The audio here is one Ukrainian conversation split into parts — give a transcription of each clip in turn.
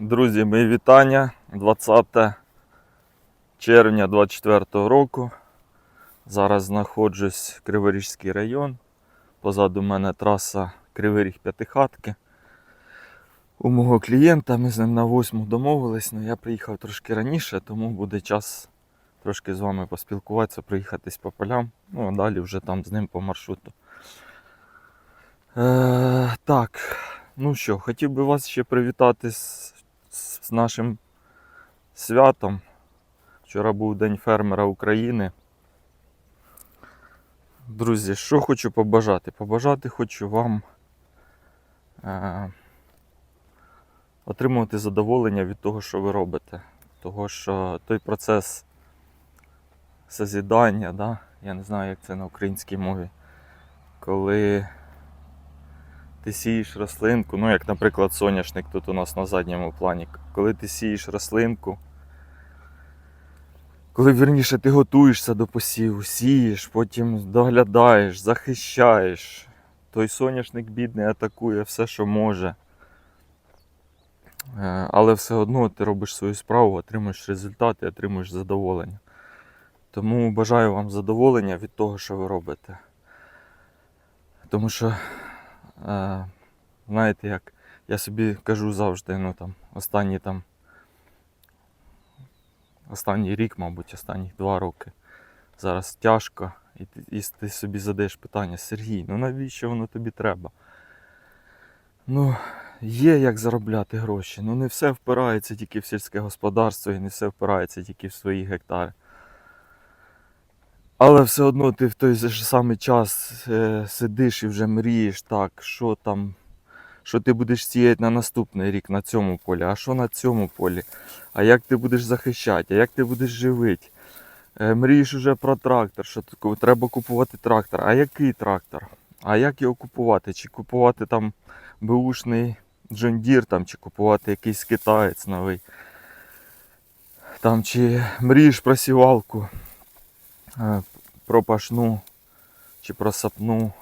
Друзі, мої вітання. 20 червня 24 року. Зараз знаходжусь в Криворізький район. Позаду мене траса Кривий П'ятихатки. У мого клієнта ми з ним на 8 домовились, але я приїхав трошки раніше, тому буде час трошки з вами поспілкуватися, проїхатись по полям. Ну а далі вже там з ним по маршруту. Е, так, ну що, хотів би вас ще привітати з, з нашим святом. Вчора був День фермера України. Друзі, що хочу побажати? Побажати хочу вам е, отримувати задоволення від того, що ви робите. Того, що той процес созідання, да? я не знаю, як це на українській мові, коли ти сієш рослинку, ну як, наприклад, соняшник тут у нас на задньому плані. Коли ти сієш рослинку, коли вірніше ти готуєшся до посіву, сієш, потім доглядаєш, захищаєш. Той соняшник бідний атакує все, що може. Е, Але все одно ти робиш свою справу, отримуєш результат і отримуєш задоволення. Тому бажаю вам задоволення від того, що ви робите. Тому що Знаєте, як я собі кажу завжди, ну там останні там останній рік, мабуть, останні два роки. Зараз тяжко, і ти, і ти собі задаєш питання, Сергій, ну навіщо воно тобі треба? Ну, є як заробляти гроші. Ну не все впирається тільки в сільське господарство і не все впирається тільки в свої гектари. Але все одно ти в той же самий час е, сидиш і вже мрієш так, що там, що ти будеш сіяти на наступний рік на цьому полі, а що на цьому полі, а як ти будеш захищати, а як ти будеш живити. Е, мрієш уже про трактор, що треба купувати трактор. А який трактор? А як його купувати? Чи купувати там John Deere, там, чи купувати якийсь китаєць новий? Там, чи мрієш про сівалку? Е, про пашну чи про сапну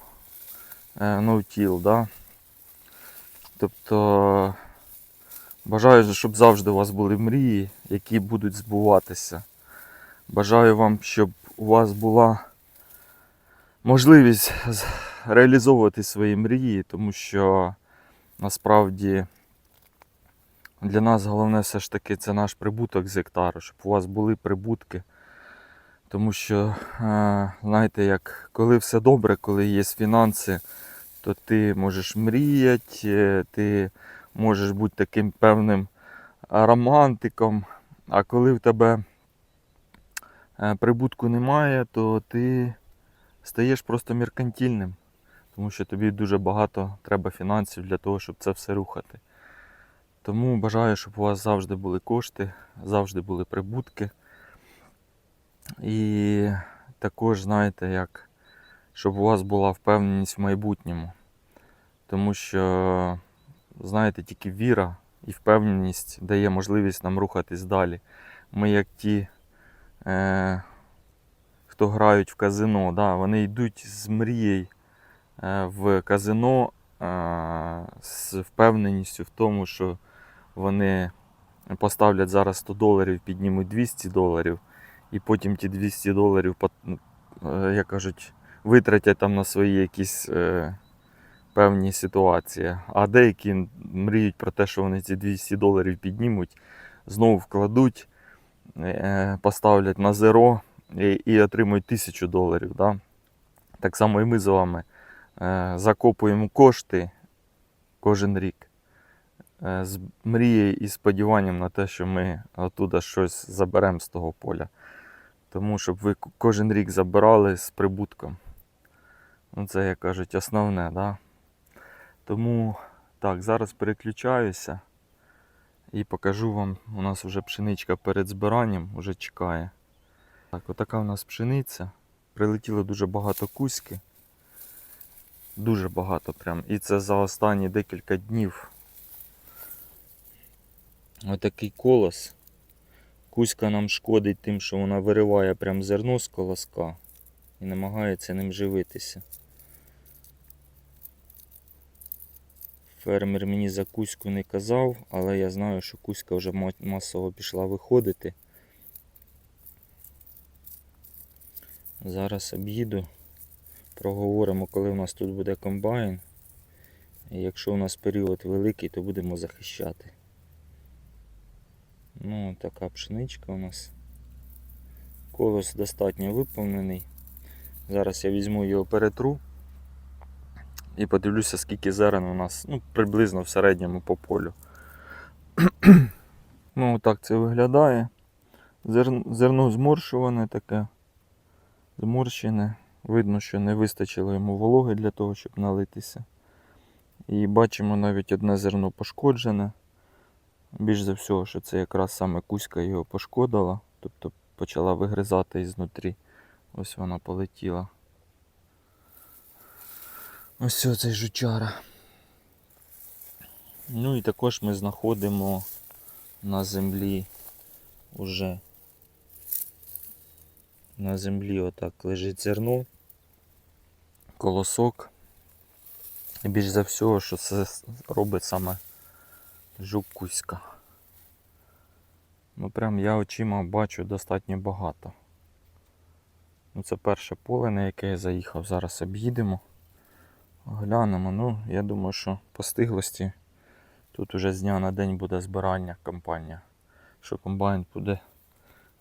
е, ноутіл, да? Тобто бажаю, щоб завжди у вас були мрії, які будуть збуватися. Бажаю вам, щоб у вас була можливість реалізовувати свої мрії, тому що насправді для нас головне все ж таки це наш прибуток з гектару, щоб у вас були прибутки. Тому що, е, знаєте, як коли все добре, коли є фінанси, то ти можеш мріяти, е, ти можеш бути таким певним романтиком. А коли в тебе е, прибутку немає, то ти стаєш просто меркантильним. Тому що тобі дуже багато треба фінансів для того, щоб це все рухати. Тому бажаю, щоб у вас завжди були кошти, завжди були прибутки. І також, знаєте, як, щоб у вас була впевненість в майбутньому. Тому що, знаєте, тільки віра і впевненість дає можливість нам рухатись далі. Ми, як ті, е, хто грають в казино, да, вони йдуть з мрією е, в казино е, з впевненістю в тому, що вони поставлять зараз 100 доларів, піднімуть 200 доларів і потім ті 200 доларів, ну, е, як кажуть, витратять там на свої якісь е, певні ситуації. А деякі мріють про те, що вони ці 200 доларів піднімуть, знову вкладуть, е, поставлять на зеро і, і отримують 1000 доларів. Да? Так само і ми з вами закопуємо кошти кожен рік. З мрією і сподіванням на те, що ми оттуда щось заберемо з того поля. Тому щоб ви кожен рік забирали з прибутком. Ну, це, як кажуть, основне, да? Тому так, зараз переключаюся і покажу вам, у нас вже пшеничка перед збиранням вже чекає. Так, отака у нас пшениця. Прилетіло дуже багато кузьки. Дуже багато прям. І це за останні декілька днів. Отакий колос. Кузька нам шкодить тим, що вона вириває прям зерно з колоска і намагається ним живитися. Фермер мені за кузьку не казав, але я знаю, що кузька вже масово пішла виходити. Зараз об'їду, проговоримо, коли у нас тут буде комбайн. І якщо у нас період великий, то будемо захищати. Ну, така пшеничка у нас. Колос достатньо виповнений. Зараз я візьму його перетру і подивлюся, скільки зерен у нас ну, приблизно в середньому по полю. ну, так це виглядає. Зерно, зморшуване таке, зморщене. Видно, що не вистачило йому вологи для того, щоб налитися. І бачимо навіть одне зерно пошкоджене. Більш за всього, що це якраз саме кузька його пошкодила, тобто почала вигризати ізнутрі. Ось вона полетіла. Ось оцей жучара. Ну і також ми знаходимо на землі уже на землі отак лежить зерно, колосок. І більш за всього, що це робить саме жук кузька. Ну прям я очима бачу достатньо багато. Ну це перше поле, на яке я заїхав. Зараз об'їдемо. Глянемо. Ну, я думаю, що по стиглості тут уже з дня на день буде збирання компанія. Що комбайн буде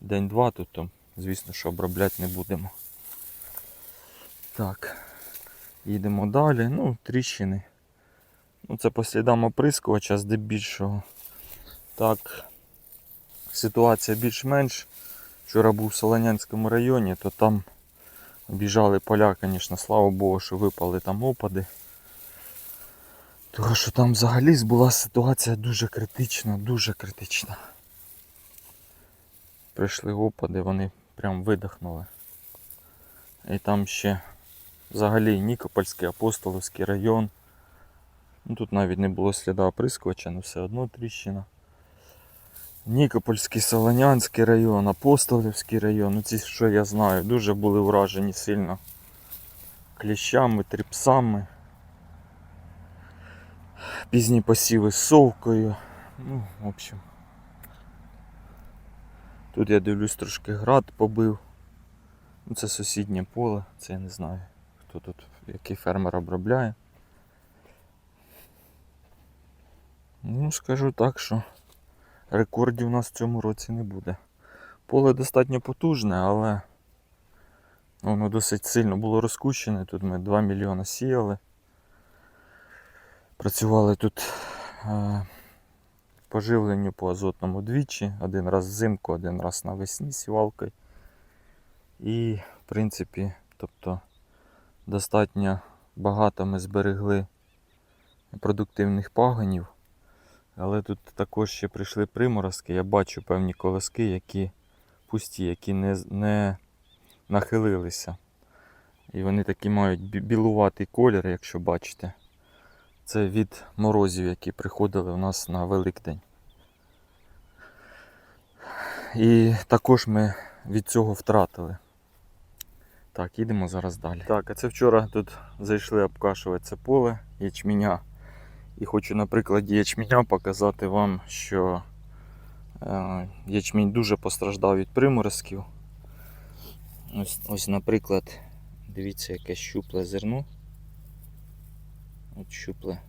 день-два, тут, то, звісно, що обробляти не будемо. Так, їдемо далі. Ну, тріщини. Ну, це по слідам оприскувача здебільшого. Так, ситуація більш-менш. Вчора був в Солонянському районі, то там обіжали поля, звісно, слава Богу, що випали там опади. Тому що там взагалі була ситуація дуже критична, дуже критична. Прийшли опади, вони прям видихнули. І там ще взагалі Нікопольський, Апостолівський район. Ну, тут навіть не було сліда оприскувача, але все одно тріщина. Нікопольський, Солонянський район, Апостолівський район. Ну ці, що я знаю, дуже були вражені сильно кліщами, тріпсами. Пізні посіви з совкою. Ну, в общем. Тут я дивлюсь трошки град побив. Ну, це сусіднє поле, це я не знаю, хто тут, який фермер обробляє. Ну, скажу так, що рекордів у нас в цьому році не буде. Поле достатньо потужне, але воно досить сильно було розкущене. Тут ми 2 мільйони сіяли. Працювали тут е, по живленню по азотному двічі, один раз взимку, один раз навесні сівалкою. І, в принципі, тобто достатньо багато ми зберегли продуктивних пагонів. Але тут також ще прийшли приморозки. Я бачу певні колоски, які пусті, які не, не нахилилися. І вони такі мають білуватий колір, якщо бачите. Це від морозів, які приходили у нас на Великдень. І також ми від цього втратили. Так, їдемо зараз далі. Так, а це вчора тут зайшли обкашувати це поле ячменя. І хочу на прикладі ячменя показати вам, що е, ячмінь дуже постраждав від приморозків. Ось, ось, наприклад, дивіться, яке щупле зерно. От щупле.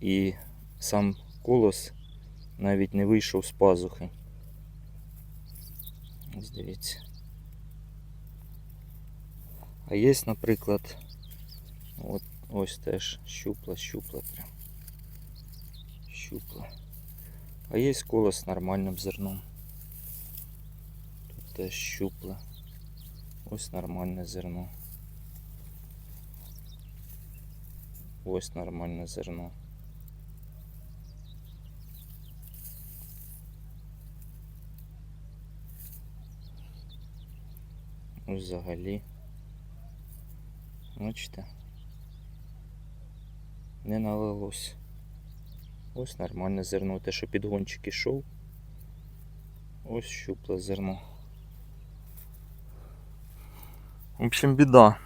І сам колос навіть не вийшов з пазухи. Ось дивіться. А є, наприклад, от ось теж щупла, щупла прям. Щупла. А є колос з нормальним зерном. Тут теж щупле. Ось нормальне зерно. Ось нормальне зерно. Ось взагалі. Бачите? Не налилось. Ось нормальне зерно. Те, що підгончик ішов. Ось щупле зерно. В общем, біда.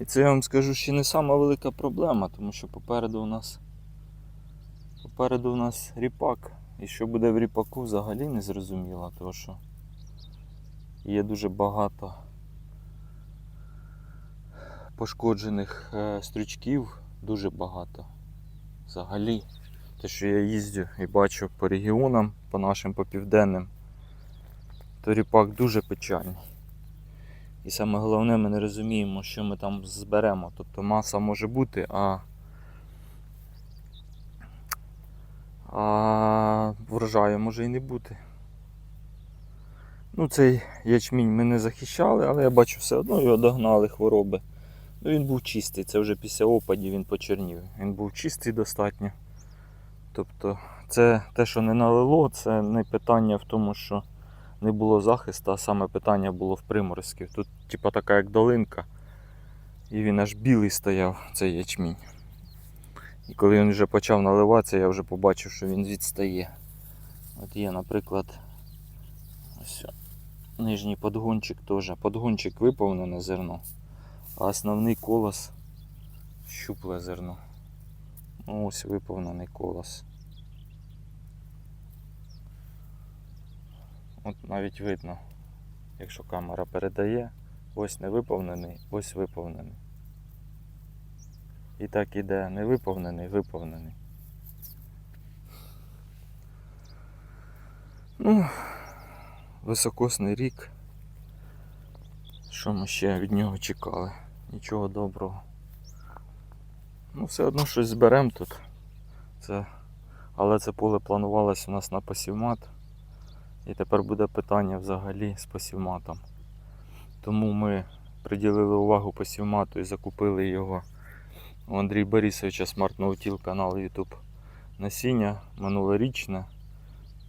І це я вам скажу ще не сама велика проблема, тому що попереду у нас попереду у нас ріпак. І що буде в ріпаку взагалі не зрозуміло, тому що є дуже багато пошкоджених е, стрючків, дуже багато. Взагалі, те, що я їздю і бачу по регіонам, по нашим по південним, то ріпак дуже печальний. І саме головне, ми не розуміємо, що ми там зберемо. Тобто маса може бути, а, а врожаю може і не бути. Ну, цей ячмінь ми не захищали, але я бачу все одно його догнали хвороби. Ну, він був чистий, це вже після опадів він почернів. Він був чистий достатньо. Тобто, це те, що не налило, це не питання в тому, що не було захисту, а саме питання було в приморозків. Тут, типа, така як долинка, і він аж білий стояв, цей ячмінь. І коли він вже почав наливатися, я вже побачив, що він відстає. От є, наприклад, ось нижній подгончик теж. Подгончик виповнене зерно, а основний колос щупле зерно. Ну, ось виповнений колос. От навіть видно, якщо камера передає, ось не виповнений, ось виповнений. І так іде не виповнений, виповнений. Ну, високосний рік. Що ми ще від нього чекали? Нічого доброго. Ну, все одно щось зберемо тут. Це... Але це поле планувалось у нас на посівмат. І тепер буде питання взагалі з посівматом. Тому ми приділили увагу посівмату і закупили його у Андрія Борисовича Smart Nautil канал YouTube насіння минулорічне,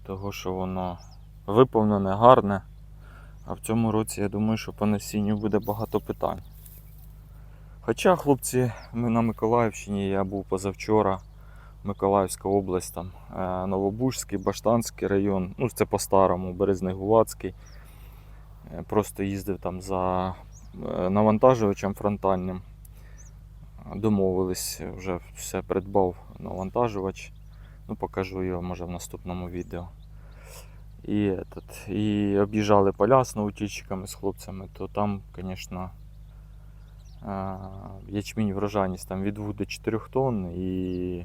того що воно виповнене, гарне. А в цьому році я думаю, що по насінню буде багато питань. Хоча, хлопці, ми на Миколаївщині, я був позавчора, Миколаївська область, там, е, Новобужський, Баштанський район, ну це по-старому, Березнегувацький. Е, Просто їздив там за е, навантажувачем фронтальним. Домовились, вже все придбав навантажувач. Ну, покажу його може в наступному відео. І, этот, і об'їжджали поля з наутільчиками, з хлопцями, то там, звісно, ячмінь врожайність там від 2 до 4 тонн і,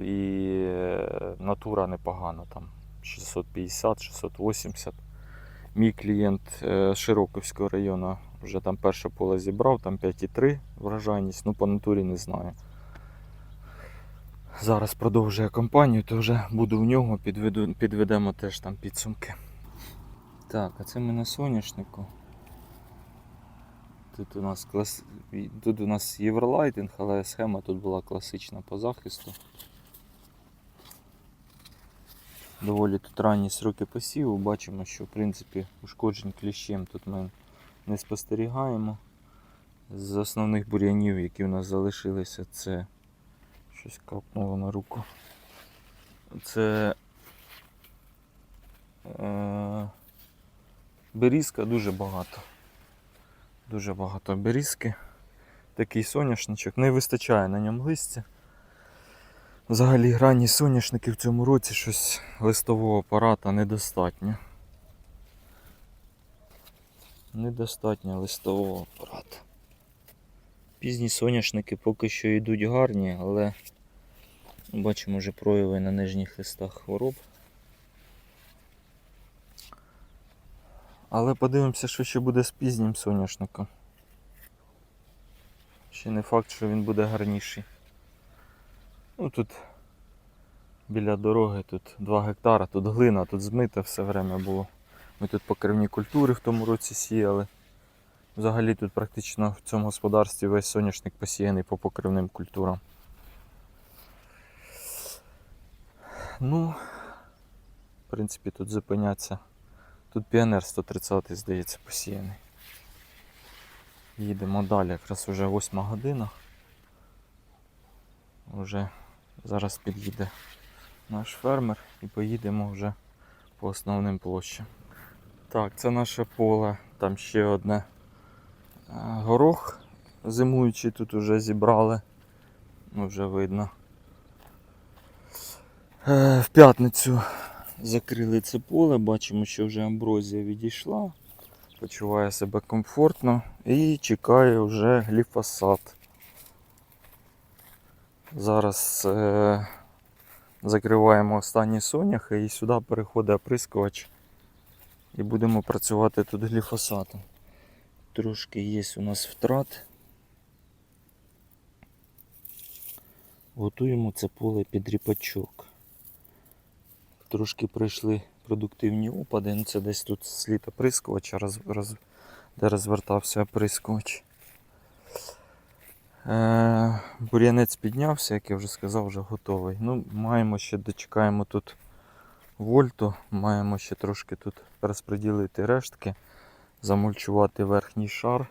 і е, натура непогана, там 650-680. Мій клієнт е, з Широковського району вже там перше поле зібрав, там 5,3 врожайність, ну по натурі не знаю. Зараз продовжує компанію, то вже буду в нього, підведу, підведемо теж там підсумки. Так, а це ми на соняшнику. Тут у нас клас... тут у нас євролайтинг, але схема тут була класична по захисту. Доволі тут ранні сроки посіву. Бачимо, що в принципі ушкоджень кліщем тут ми не спостерігаємо. З основних бур'янів, які у нас залишилися, це щось капнуло на руку. Це е... берізка дуже багато. Дуже багато берізки. Такий соняшничок. Не вистачає на ньому листя. Взагалі ранні соняшники в цьому році щось листового апарата недостатньо. Недостатньо листового апарату. Пізні соняшники поки що йдуть гарні, але бачимо вже прояви на нижніх листах хвороб. Але подивимося, що ще буде з пізнім соняшником. Ще не факт, що він буде гарніший. Ну тут біля дороги тут 2 гектара, тут глина, тут змите все время було. Ми тут покривні культури в тому році сіяли. Взагалі тут практично в цьому господарстві весь соняшник посіяний по покривним культурам. Ну, в принципі, тут зупиняться. Тут піонер 130 здається посіяний. Їдемо далі, якраз вже 8 година. Уже зараз під'їде наш фермер і поїдемо вже по основним площам. Так, це наше поле, там ще одне е, горох зимуючий тут вже зібрали. Ну, вже видно. Е, В п'ятницю закрили це поле, бачимо, що вже амброзія відійшла, почуває себе комфортно і чекає вже гліфосат. Зараз е, закриваємо останні соняхи і сюди переходить оприскувач. І будемо працювати тут гліфосатом. Трошки є у нас втрат. Готуємо це поле під ріпачок. Трошки пройшли продуктивні опади. Ну, це десь тут слід оприскувача, роз, роз, де розвертався оприскувач. Е, бур'янець піднявся, як я вже сказав, вже готовий. Ну, маємо ще дочекаємо тут вольту, маємо ще трошки тут розподілити рештки, замульчувати верхній шар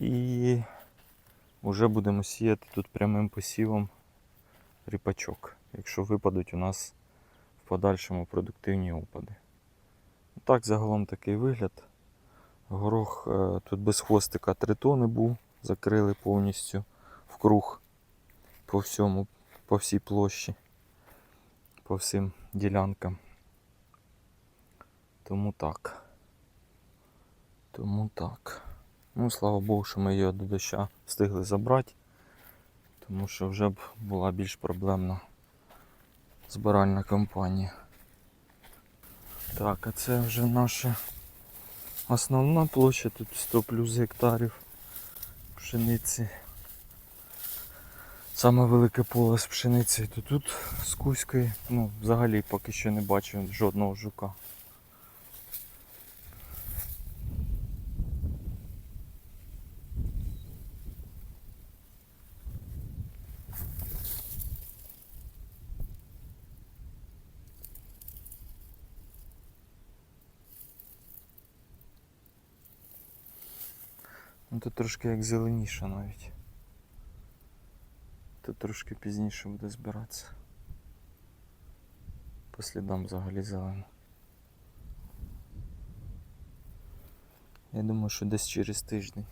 і вже будемо сіяти тут прямим посівом ріпачок, якщо випадуть у нас подальшому продуктивні опади. Так, загалом такий вигляд. Горох е, тут без хвостика 3 тони був, закрили повністю в круг по всьому, по всій площі, по всім ділянкам. Тому так. Тому так. Ну, слава Богу, що ми її до доща встигли забрати, тому що вже б була більш проблемна збиральна компанія. Так, а це вже наша основна площа, тут 100 плюс гектарів пшениці. Саме велике поле з пшениці, то тут з Кузької, ну, взагалі поки що не бачу жодного жука. Тут трошки як зеленіше навіть. Тут трошки пізніше буде збиратися. По слідам взагалі зелено. Я думаю, що десь через тиждень.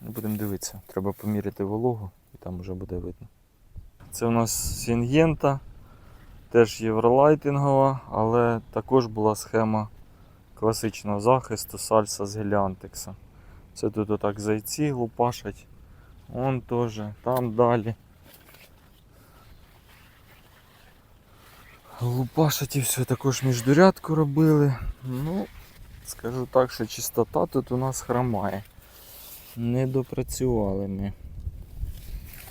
Ну, Будемо дивитися. Треба поміряти вологу і там вже буде видно. Це у нас Сінгента, теж євролайтингова, але також була схема класичного захисту сальса з геліантекса. Це тут отак зайці лупашать. Вон теж, там далі. Лупашать і все, також міждурядку робили. Ну, скажу так, що чистота тут у нас хромає. Не допрацювали ми.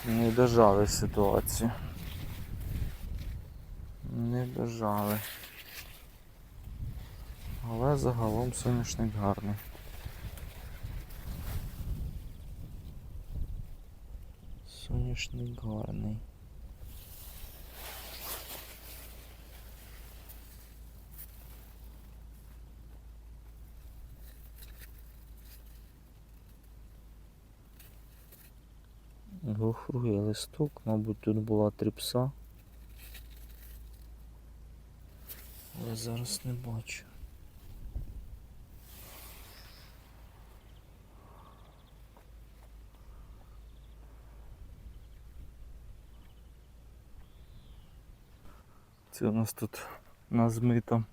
Не дожали ситуацію. Не дожали. Але загалом соняшник гарний. Соняшник гарний. Гофрує листок, мабуть, тут була тріпса. Але зараз не бачу. Це у нас тут на змитом.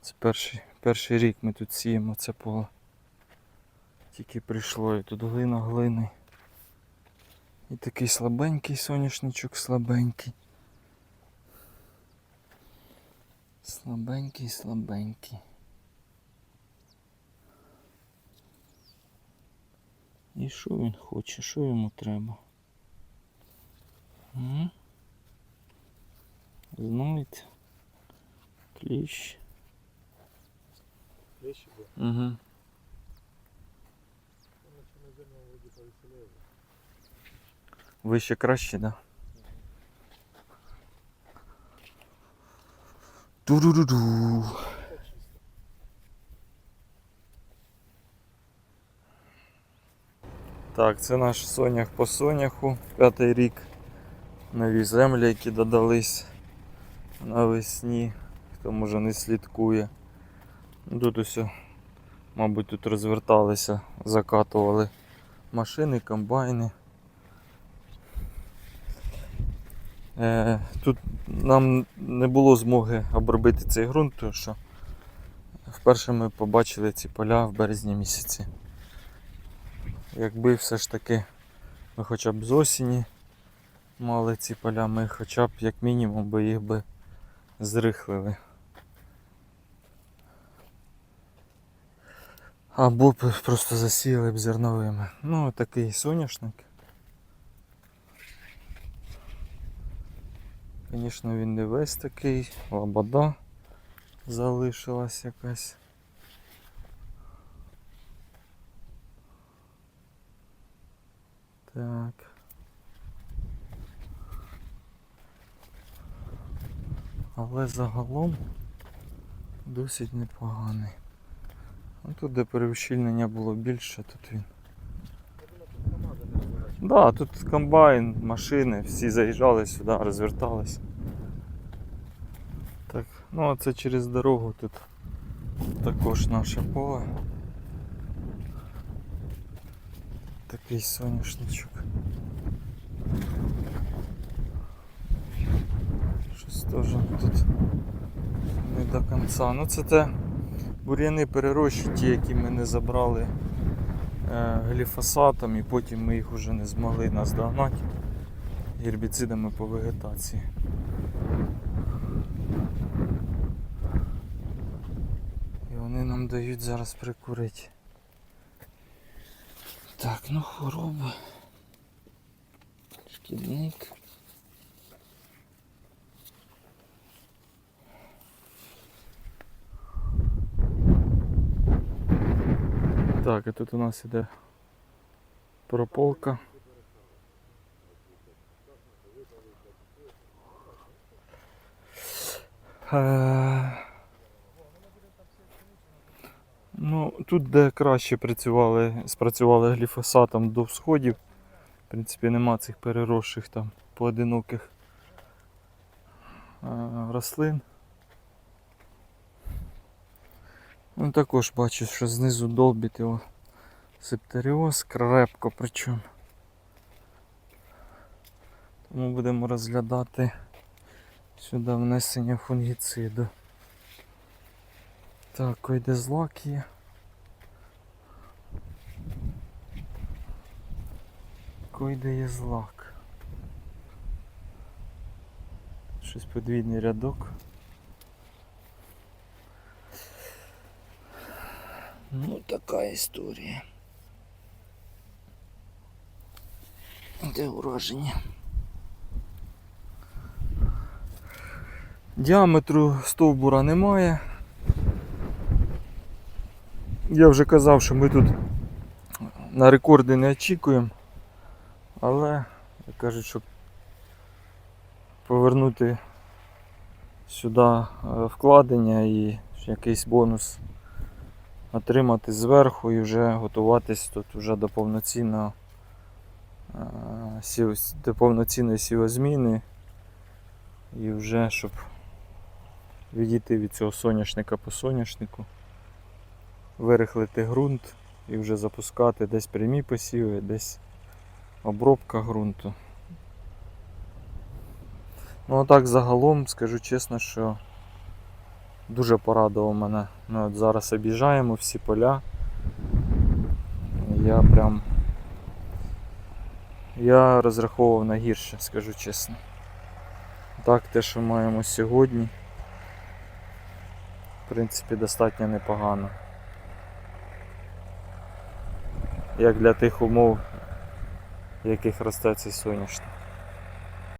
Це перший, перший рік ми тут сіємо це поле. Тільки прийшло і тут глина глини. І такий слабенький соняшничок, слабенький. Слабенький, слабенький. І що він хоче? Що йому треба? М? Знаєте? Кліщ. Клещи был. Угу. Вище краще, да? Ду-ду-ду-ду. Так, це наш сонях по соняху, п'ятий рік. Нові землі, які додались навесні, хто може не слідкує. Ну, Тут усе, мабуть, тут розверталися, закатували машини, комбайни. Е, тут нам не було змоги обробити цей ґрунт, тому що вперше ми побачили ці поля в березні місяці. Якби все ж таки ми хоча б з осені мали ці поля, ми хоча б як мінімум би їх би зрихлили. Або просто засіяли б зерновими. Ну, такий соняшник. Звісно, він не весь такий, лобода залишилась якась. Так. Але загалом досить непоганий. Ну, тут, де переущільнення було більше, тут він. Да, тут комбайн, машини, всі заїжджали сюди, розвертались. Так, ну а це через дорогу тут також наше поле. Такий соняшничок. Щось теж тут не до кінця. Ну це те бур'яни перерощі, ті, які ми не забрали е, гліфосатом і потім ми їх вже не змогли наздогнати гербіцидами по вегетації. І вони нам дають зараз прикурити. Так, ну хвороби. Шкідник. Так, і тут у нас іде прополка. Е, Ну, тут, де краще працювали, спрацювали гліфосатом до всходів, в принципі, нема цих переросших там поодиноких е, рослин. Ну, також бачу, що знизу долбить його септеріоз, крепко причому. Тому будемо розглядати сюди внесення фунгіциду. Так, койде злак є. Койде є злак. Щось подвійний рядок. Ну, така історія. Де ураження? Діаметру стовбура немає. Я вже казав, що ми тут на рекорди не очікуємо, але як кажуть, щоб повернути сюди е, вкладення і якийсь бонус отримати зверху і вже готуватись тут вже до повноцінного е, до повноцінної сівозміни і вже щоб відійти від цього соняшника по соняшнику, вирихлити ґрунт і вже запускати десь прямі посіви, десь обробка ґрунту. Ну а так загалом скажу чесно, що дуже порадував мене. Ми от зараз об'їжджаємо всі поля. Я прям. Я розраховував на гірше, скажу чесно. Так, те, що маємо сьогодні, в принципі, достатньо непогано. Як для тих умов, в яких росте цей соняшник.